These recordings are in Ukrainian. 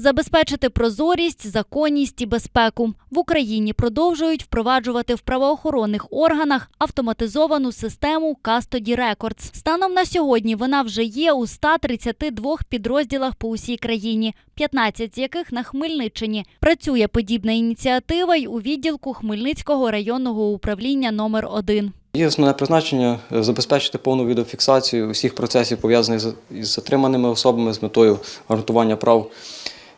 Забезпечити прозорість, законність і безпеку в Україні продовжують впроваджувати в правоохоронних органах автоматизовану систему Custody Records. Станом на сьогодні вона вже є у 132 підрозділах по усій країні, 15 з яких на Хмельниччині. Працює подібна ініціатива й у відділку Хмельницького районного управління номер 1 Її основне призначення забезпечити повну відеофіксацію усіх процесів, пов'язаних з- затриманими особами з метою гарантування прав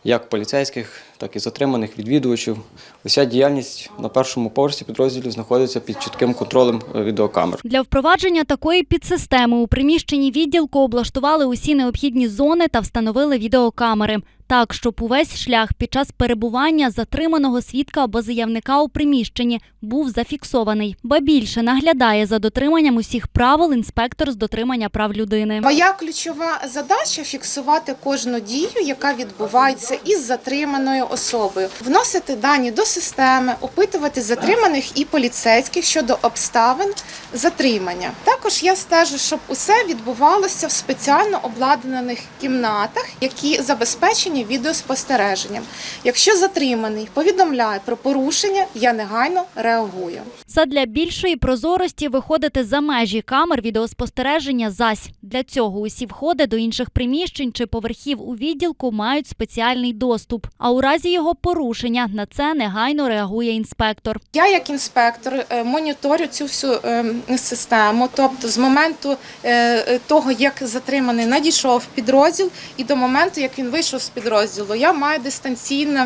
як поліцейських, так і затриманих відвідувачів. Уся діяльність на першому поверсі підрозділів знаходиться під чітким контролем е, відеокамер. Для впровадження такої підсистеми у приміщенні відділку облаштували усі необхідні зони та встановили відеокамери. Так, щоб увесь шлях під час перебування затриманого свідка або заявника у приміщенні був зафіксований. Ба більше наглядає за дотриманням усіх правил інспектор з дотримання прав людини. Моя ключова задача фіксувати кожну дію, яка відбувається із затриманою особою, вносити дані до системи, опитувати затриманих і поліцейських щодо обставин затримання. Також я стежу, щоб усе відбувалося в спеціально обладнаних кімнатах, які забезпечені відеоспостереженням. Якщо затриманий повідомляє про порушення, я негайно реагую. Задля більшої прозорості виходити за межі камер відеоспостереження зась. Для цього усі входи до інших приміщень чи поверхів у відділку мають спеціальний доступ. А у разі його порушення на це негайно реагує інспектор. Я, як інспектор, е, моніторю цю всю е, систему. Тобто, з моменту е, того, як затриманий надійшов в підрозділ, і до моменту, як він вийшов з підрозділу, я маю дистанційний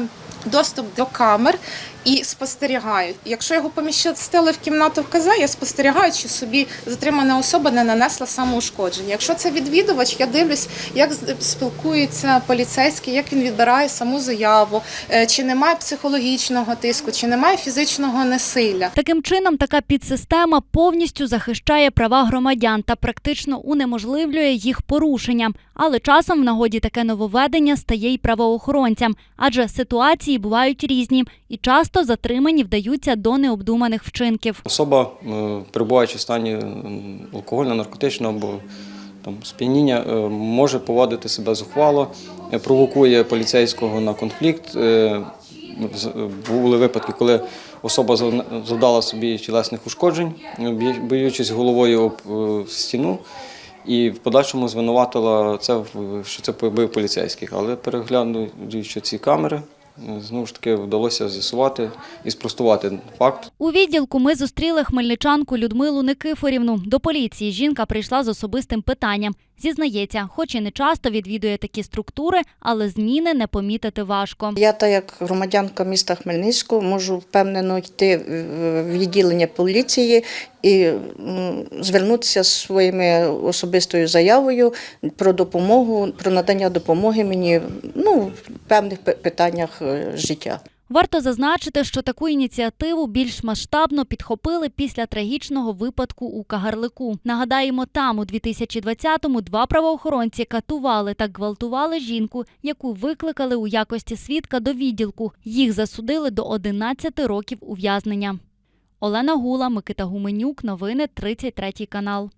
доступ до камер і спостерігаю. Якщо його помістили в кімнату в КЗ, я спостерігаю, чи собі затримана особа не нанесла самоушкодження. Якщо це відвідувач, я дивлюсь, як спілкується поліцейський, як він відбирає саму заяву, е, чи немає психологічного тиску, чи немає фізичного насилля. Таким чином, така підсистема повністю захищає права громадян та практично унеможливлює їх порушення. Але часом в нагоді таке нововведення стає й правоохоронцям, адже ситуації бувають різні і часто затримані вдаються до необдуманих вчинків. Особа, е, перебуваючи в стані м, алкогольного, наркотичного або там, сп'яніння, е, може поводити себе зухвало, е, провокує поліцейського на конфлікт. Були випадки, коли особа завдала собі тілесних ушкоджень, б'ючись головою об стіну. І в подальшому звинуватила це, що це побив поліцейських. Але переглянуючи ці камери, знову ж таки вдалося з'ясувати і спростувати факт. У відділку ми зустріли хмельничанку Людмилу Никифорівну. До поліції жінка прийшла з особистим питанням. Зізнається, хоч і не часто відвідує такі структури, але зміни не помітити важко. Я, так як громадянка міста Хмельницького, можу впевнено йти в відділення поліції і звернутися з своїми особистою заявою про допомогу, про надання допомоги мені ну, в певних питаннях життя. Варто зазначити, що таку ініціативу більш масштабно підхопили після трагічного випадку у Кагарлику. Нагадаємо, там у 2020-му два правоохоронці катували та гвалтували жінку, яку викликали у якості свідка до відділку. Їх засудили до 11 років ув'язнення. Олена Гула, Микита Гуменюк. Новини 33 канал.